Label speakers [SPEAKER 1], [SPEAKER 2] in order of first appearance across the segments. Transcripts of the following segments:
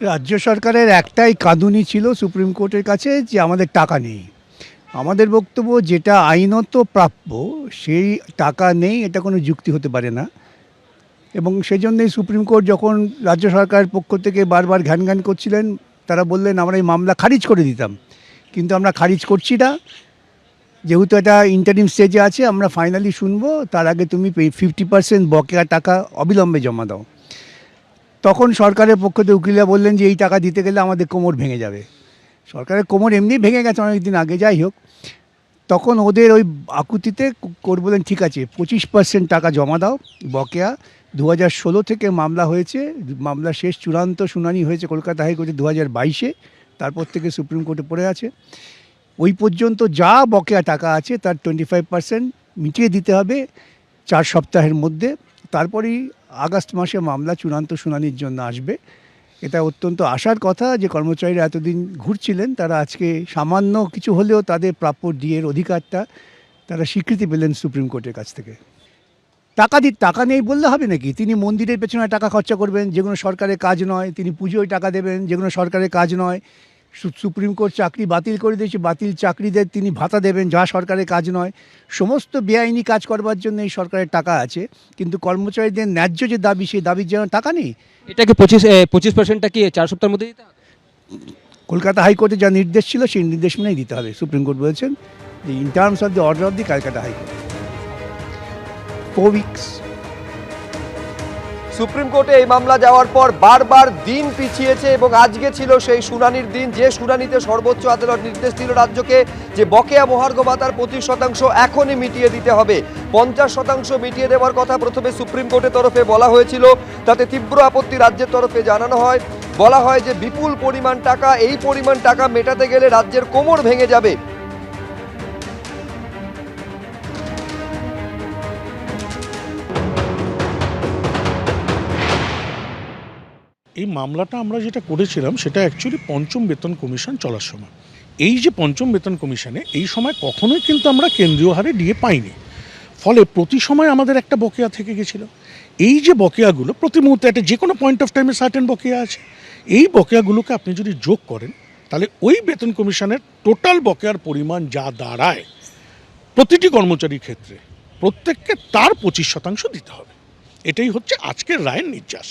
[SPEAKER 1] রাজ্য সরকারের একটাই কাঁদুনি ছিল সুপ্রিম কোর্টের কাছে যে আমাদের টাকা নেই। আমাদের বক্তব্য যেটা আইনত প্রাপ্য, সেই টাকা নেই, এটা কোনো যুক্তি হতে পারে না। এবং সেই জন্যই সুপ্রিম কোর্ট যখন রাজ্য সরকারের পক্ষ থেকে বারবার ঘ্যান ঘ্যান করছিলেন, তারা বললেন, আমরা এই মামলা খারিজ করে দিতাম। কিন্তু আমরা খারিজ করছি না। যেহেতু এটা ইন্টারিম স্টেজে আছে, আমরা ফাইনালি শুনব। তার আগে তুমি ফিফটি পার্সেন্ট বকেয়া টাকা অবিলম্বে জমা দাও। তখন সরকারের পক্ষ থেকে উকিলরা বললেন যে, এই টাকা দিতে গেলে আমাদের কোমর ভেঙে যাবে। সরকারের কোমর এমনি ভেঙে গেছে অনেকদিন আগে, যাই হোক। তখন ওদের ওই আকুতিতে কোর্ট বলেন ঠিক আছে, পঁচিশ পার্সেন্ট টাকা জমা দাও, বকেয়া। দু হাজার ষোলো থেকে মামলা হয়েছে, মামলা শেষ, চূড়ান্ত শুনানি হয়েছে কলকাতা হাইকোর্টে দু হাজার বাইশে, তারপর থেকে সুপ্রিম কোর্টে পড়ে আছে। ওই পর্যন্ত যা বকেয়া টাকা আছে, তার টোয়েন্টি ফাইভ পার্সেন্ট মিটিয়ে দিতে হবে চার সপ্তাহের মধ্যে। তারপরেই আগস্ট মাসে মামলা চূড়ান্ত শুনানির জন্য আসবে। এটা অত্যন্ত আশার কথা যে কর্মচারীরা এতদিন ঘুরছিলেন, তারা আজকে সামান্য কিছু হলেও তাদের প্রাপ্য ডিএর অধিকারটা তারা স্বীকৃতি পেলেন সুপ্রিম কোর্টের কাছ থেকে। টাকা দি, টাকা নেই বললে হবে নাকি? তিনি মন্দিরের পেছনে টাকা খরচা করবেন যেগুলো সরকারের কাজ নয়, তিনি পুজোয় টাকা দেবেন যেগুলো সরকারের কাজ নয়। সুপ্রিম কোর্ট চাকরি বাতিল করে দিয়েছে। বাতিল চাকরিদের তিনি ভাতা দেবেন যা সরকারের কাজ নয়। সমস্ত বেআইনি কাজ করবার জন্য এই সরকারের টাকা আছে। কিন্তু কর্মচারীদের ন্যায্য যে দাবি সেই দাবির জন্য টাকা নেই।
[SPEAKER 2] এটাকে পঁচিশ পঁচিশ পার্সেন্টটা কি চার সপ্তাহের মধ্যে
[SPEAKER 1] কলকাতা হাইকোর্টে যা নির্দেশ ছিল সেই নির্দেশ মেনেই দিতে হবে। সুপ্রিম কোর্ট বলেছেন যে in terms of the order of the Calcutta high court weeks
[SPEAKER 3] supreme কোর্টে এই মামলা যাওয়ার পর বারবার দিন পিছিয়েছে এবং আজকে ছিল সেই শুনানির দিন। যে শুনানিতে সর্বোচ্চ আদালত নির্দেশ দিল রাজ্যকে যে বকেয়া মহার্ঘ ভাতার পঁচিশ শতাংশ এখনই মিটিয়ে দিতে হবে। পঞ্চাশ শতাংশ মিটিয়ে দেওয়ার কথা প্রথমে সুপ্রিম কোর্টের তরফে বলা হয়েছিল। তাতে তীব্র আপত্তি রাজ্যের তরফে জানানো হয়। বলা হয় যে বিপুল পরিমাণ টাকা, এই পরিমাণ টাকা মেটাতে গেলে রাজ্যের কোমর ভেঙে যাবে।
[SPEAKER 4] এই মামলাটা আমরা যেটা করেছিলাম, সেটা অ্যাকচুয়ালি পঞ্চম বেতন কমিশন চলার সময়। এই যে পঞ্চম বেতন কমিশনে এই সময় কখনোই কিন্তু আমরা কেন্দ্রীয় হারে ডিএ পাইনি। ফলে প্রতি সময় আমাদের একটা বকেয়া থেকে গেছিল। এই যে বকেয়াগুলো, প্রতি মুহূর্তে একটা যে কোনো পয়েন্ট অফ টাইমে সার্টেন বকেয়া আছে। এই বকেয়াগুলোকে আপনি যদি যোগ করেন, তাহলে ওই বেতন কমিশনের টোটাল বকেয়ার পরিমাণ যা দাঁড়ায় প্রতিটি কর্মচারীর ক্ষেত্রে, প্রত্যেককে তার পঁচিশ শতাংশ দিতে হবে। এটাই হচ্ছে আজকের রায়ের নির্যাস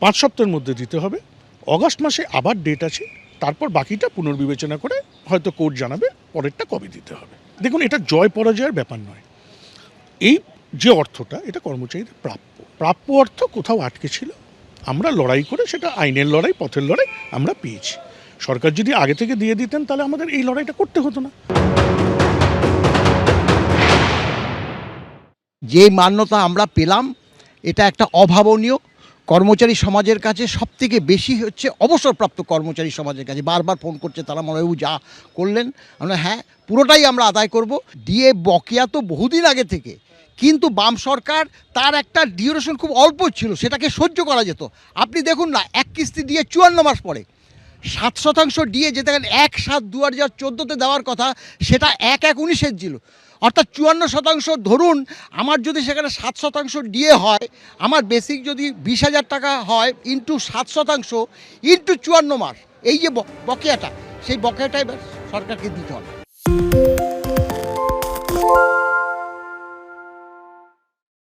[SPEAKER 4] পাঁচ সপ্তাহের মধ্যে দিতে হবে। অগাস্ট মাসে আবার ডেট আছে, তারপর বাকিটা পুনর্বিবেচনা করে হয়তো কোর্ট জানাবে, পরেরটা কবে দিতে হবে। দেখুন, এটা জয় পরাজয়ের ব্যাপার নয়। এই যে অর্থটা, এটা কর্মচারীদের প্রাপ্য। প্রাপ্য অর্থ কোথাও আটকে ছিল। আমরা লড়াই করে সেটা আইনের লড়াই, পথের লড়াই আমরা পেয়েছি। সরকার যদি আগে থেকে দিয়ে দিতেন, তাহলে আমাদের এই লড়াইটা করতে হতো না।
[SPEAKER 5] যে মান্যতা আমরা পেলাম, এটা একটা অভাবনীয় কর্মচারী সমাজের কাছে সবথেকে বেশি হচ্ছে অবসরপ্রাপ্ত কর্মচারী সমাজের কাছে। বারবার ফোন করছে তারা, মনে হয় যা করলেন। আমরা হ্যাঁ পুরোটাই আমরা আদায় করব। ডিএ বকেয়া তো বহুদিন আগে থেকে। কিন্তু বাম সরকার তার একটা ডিউরেশন খুব অল্প ছিল, সেটাকে সহ্য করা যেত। আপনি দেখুন না, এক কিস্তি দিয়ে চুয়ান্ন মাস পরে সাত শতাংশ ডিএ যেটা এক সাত দু হাজার চোদ্দোতে দেওয়ার কথা, সেটা এক এক উনিশের ছিল। অর্থাৎ চুয়ান্ন শতাংশ ধরুন, আমার যদি সেখানে সাত শতাংশ ডিএ হয়, আমার বেসিক যদি বিশ হাজার টাকা হয় ইন্টু সাত শতাংশ ইন্টু চুয়ান্ন মাস, এই যে বকেয়াটা, সেই বকেয়াটাই সরকারকে দিতে হবে।